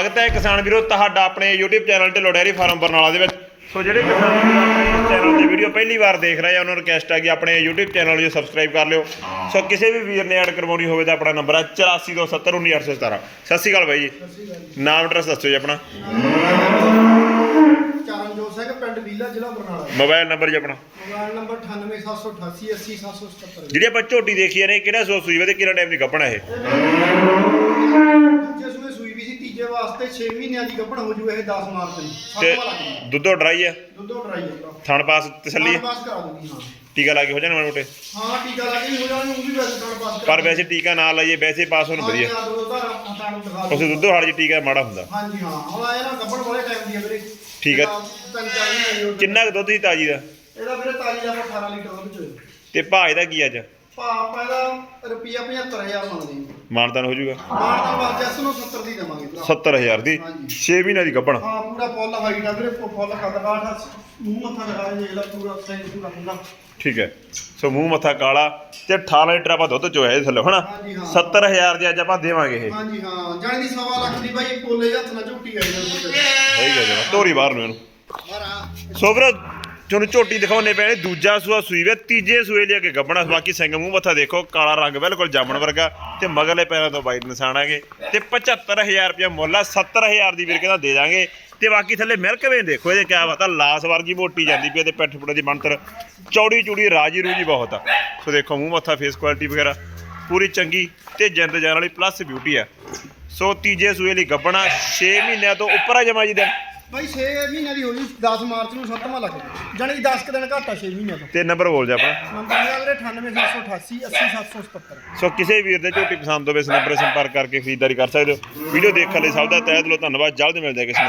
ਸਵਾਗਤ ਹੈ ਕਿਸਾਨ ਵੀਰੋ ਤੁਹਾਡਾ ਆਪਣੇ YouTube channel Dhillon dairy farm Barnala ਦੇ ਵਿੱਚ। ਸੋ ਜਿਹੜੇ ਕਿਸਾਨ ਵੀਰ ਆਪਣੇ ਚੈਨਲ ਤੇ ਵੀਡੀਓ ਪਹਿਲੀ ਵਾਰ ਦੇਖ ਰਹੇ ਆ ਉਹਨਾਂ ਨੂੰ ਰਿਕਵੈਸਟ ਹੈ ਕਿ ਆਪਣੇ YouTube ਚੈਨਲ ਨੂੰ ਸਬਸਕ੍ਰਾਈਬ ਕਰ ਲਿਓ। ਸੋ ਕਿਸੇ ਵੀ ਵੀਰ ਨੇ ਐਡ ਕਰਵਾਉਣੀ ਹੋਵੇ ਤਾਂ ਆਪਣਾ ਨੰਬਰ ਹੈ 8427191817 ਸਤਿ ਸ਼੍ਰੀ ਅਕਾਲ ਬਾਈ ਜੀ। ਨਾਮ ਐਡਰੈਸ ਦੱਸੋ ਜੀ ਆਪਣਾ। ਚਰਨਜੋਤ ਸਿੰਘ ਪਿੰਡ ਵੀਲਾ ਜ਼ਿਲ੍ਹਾ ਬਰਨਾਲਾ। ਮੋਬਾਈਲ ਨੰਬਰ ਜੀ ਆਪਣਾ। ਮੋਬਾਈਲ ਨੰਬਰ 98788 80777 ਜਿਹੜੀ ਆਪਾਂ ਝੋਟੀ ਦੇਖੀ ਨੇ ਕਿਹੜਾ ਸੋ ਸੂਈ ਵੇ ਤੇ ਕਿੰਨਾ ਟਾਈਮ ਦੀ ਕੱਪਣਾ ਇਹ ਦੂਜੇ ਸੂਏ ਸੂਈ ਵੀ ਸੀ ਤੀਜੇ ਵਾਸਤੇ 6 ਮਹੀਨਿਆਂ ਦੀ ਗੱਭਣ ਹੋ ਜੂ ਇਹ 10 ਮਾਰਚ ਨੂੰ। ਤੇ ਸੱਤਵਾਂ ਲੱਗ ਜੂ ਦੁੱਧੋ ਡਰਾਈ ਹੈ ਦੁੱਧੋ ਡਰਾਈ ਹੈ ਥਣ ਪਾਸ ਤਸੱਲੀ ਹੈ ਪਾਸ ਕਰਾ ਦੂਗੀ ਹਾਂ। ਟੀਕਾ ਲਾ ਕੇ ਹੋ ਜਾਣਾ ਮਾੜੇ ਮੋਟੇ? ਹਾਂ ਟੀਕਾ ਲਾ ਕੇ ਵੀ ਹੋ ਜਾਣੀ ਉਹ ਵੀ ਵੈਸੇ ਤਾਂ ਪਾਸ ਪਰ ਵੈਸੇ ਟੀਕਾ ਨਾ ਲਾਈਏ ਵੈਸੇ ਪਾਸ ਹੋਣ ਵਧੀਆ। ਉਸੇ ਦੁੱਧੋ ਹਾਲ ਜੀ ਟੀਕਾ ਮਾੜਾ ਹੁੰਦਾ। ਹਾਂਜੀ ਹਾਂ। ਹੁਣ ਆਏ ਨਾ ਗੱਭਣ ਵਾਲੇ ਟਾਈਮ ਦੀ ਆ ਵੀਰੇ। ਠੀਕ ਹੈ। ਤਿੰਨ ਚਾਰ ਮਹੀਨੇ ਹੋ ਗਏ। ਕਿੰਨਾ ਕੁ ਦੁੱਧ ਦੀ ਤਾਜੀ ਦਾ? ਇਹਦਾ ਵੀਰੇ ਤਾਜੀ ਦਾ ਆਪਾਂ 18 ਲੀਟਰ ਦੁੱਧ ਚੋਏ ਤੇ ਭਾਅ ਇਹਦਾ ਕੀ ਅੱਜ? ਭਾਅ ਇਹਦਾ ਰੁਪਿਆ 75000 ਮੰਗਦੇ ਹਾਂ ਮਾਨਤਾਨ ਹੋ ਜਾਊਗਾ। ਮਾਰ ਦਾ ਜੈਸ ਨੂੰ 70 ਦੀ ਦੇਵਾਂਗੇ ਭਰਾ। 70000 ਦੀ? ਹਾਂਜੀ। 6 ਮਹੀਨਿਆਂ ਦੀ ਗੱਭਣ। ਹਾਂ ਪੂਰਾ ਫੁੱਲ ਹਾਈਟ ਆ ਵੀਰੇ ਫੁੱਲ ਕੱਦ ਕਾਠ ਮੂੰਹ ਮੱਥਾ ਲਗਾ ਜੇ ਇਹਦਾ ਪੂਰਾ ਸਿੰਘ ਪੂਰਾ ਹੁੰਦਾ ਠੀਕ ਹੈ। ਸੋ ਮੂੰਹ ਮੱਥਾ ਕਾਲਾ ਤੇ 18 ਲੀਟਰ ਆਪਾਂ ਦੁੱਧ ਚੋਇਆ ਇਹਦੇ ਥੱਲੇ ਹਨਾ? ਹਾਂਜੀ, ਹਾਂ। 70000 ਦੀ ਅੱਜ ਆਪਾਂ ਦੇਵਾਂਗੇ ਇਹ। ਹਾਂਜੀ ਹਾਂ। ਜਾਣੀ ਦੀ ਸਵਾ ਲੱਖ ਦੀ ਬਾਈ ਪੋਲੇ ਹੱਥ ਨਾਲ ਝੁੱਟੀ ਆਈ ਜਾਂਦੀ ਸਹੀ ਹੈ ਤੋਰੀ ਬਾਹਰ ਨੂੰ ਇਹਨੂੰ। ਸੋ ਵੀਰੋ ਤੁਹਾਨੂੰ ਝੋਟੀ ਦਿਖਾਉਣੇ ਪੈਣੇ, ਦੂਜਾ ਸੂਆ ਸੂਈ ਵੇ, ਤੀਜੇ ਸੂਏ ਲਿਆ ਕੇ ਗੱਬਣਾ, ਬਾਕੀ ਸਿੰਘ ਮੂੰਹ ਮੱਥਾ ਦੇਖੋ, ਕਾਲਾ ਰੰਗ ਬਿਲਕੁਲ ਜਾਮਣ ਵਰਗਾ, ਤੇ ਮਗਰਲੇ ਪੈਰਾਂ ਤੋਂ ਵਾਈਟ ਨਿਸ਼ਾਨ ਹੈਗੇ ਤੇ 75000 ਰੁਪਏ ਮੁੱਲ ਆ 70000 ਦੀ ਵੀਰ ਕਹਿੰਦਾ ਦੇ ਦਾਂਗੇ, ਤੇ ਬਾਕੀ ਥੱਲੇ ਮਿਲਕ ਵੇ ਦੇਖੋ ਇਹਦੇ ਕਿਆ ਪਤਾ ਲਾਸ ਵਰਗੀ ਮੋਟੀ ਜਾਂਦੀ ਪਈ ਤੇ ਪਿੱਠ ਪੁੱਠ ਦੀ ਬਣਤਰ ਚੌੜੀ ਚੂੜੀ, ਰਾਜੀ ਰੂਜੀ ਬਹੁਤ ਆ। ਸੋ ਦੇਖੋ ਮੂੰਹ ਮੱਥਾ ਫੇਸ ਕੁਆਲਿਟੀ ਵਗੈਰਾ, ਪੂਰੀ ਚੰਗੀ ਤੇ ਜਿੰਦ ਜਾਨ ਵਾਲੀ ਪਲੱਸ ਬਿਊਟੀ ਆ। ਸੋ ਤੀਜੇ ਸੂਏ ਲਈ ਗੱਬਣਾ 6 ਮਹੀਨਿਆਂ ਤੋਂ ਉੱਪਰ ਆ ਜਮਾ ਜੀ ਦਿਨ ਬਾਈ 6 ਮਹੀਨਿਆਂ ਦੀ ਹੋ ਜੂ 10 ਮਾਰਚ ਨੂੰ 7ਵਾਂ ਲੱਗ ਜੂ ਜਾਣੀ ਦੀ 10 ਕੁ ਦਿਨ ਘੱਟ ਆ 6 ਮਹੀਨਿਆਂ ਤੋਂ। ਤੇ ਨੰਬਰ ਬੋਲ ਜਾ ਆਪਣਾ। ਨੰਬਰ ਹੈਗਾ ਵੀਰੇ 98788 80777 ਸੋ ਕਿਸੇ ਵੀਰ ਦੇ ਝੋਟੀ ਪਸੰਦ ਹੋਵੇ ਇਸ ਨੰਬਰ 'ਤੇ ਸੰਪਰਕ ਕਰਕੇ ਖਰੀਦਦਾਰੀ ਕਰ ਸਕਦੇ ਹੋ। ਵੀਡੀਓ ਦੇਖਣ ਲਈ ਸਭ ਦਾ ਤਹਿ ਦਿਲੋਂ ਧੰਨਵਾਦ। ਜਲਦ ਮਿਲਦੇ ਹਾਂ ਕਿਸੇ ਨਵੀਂ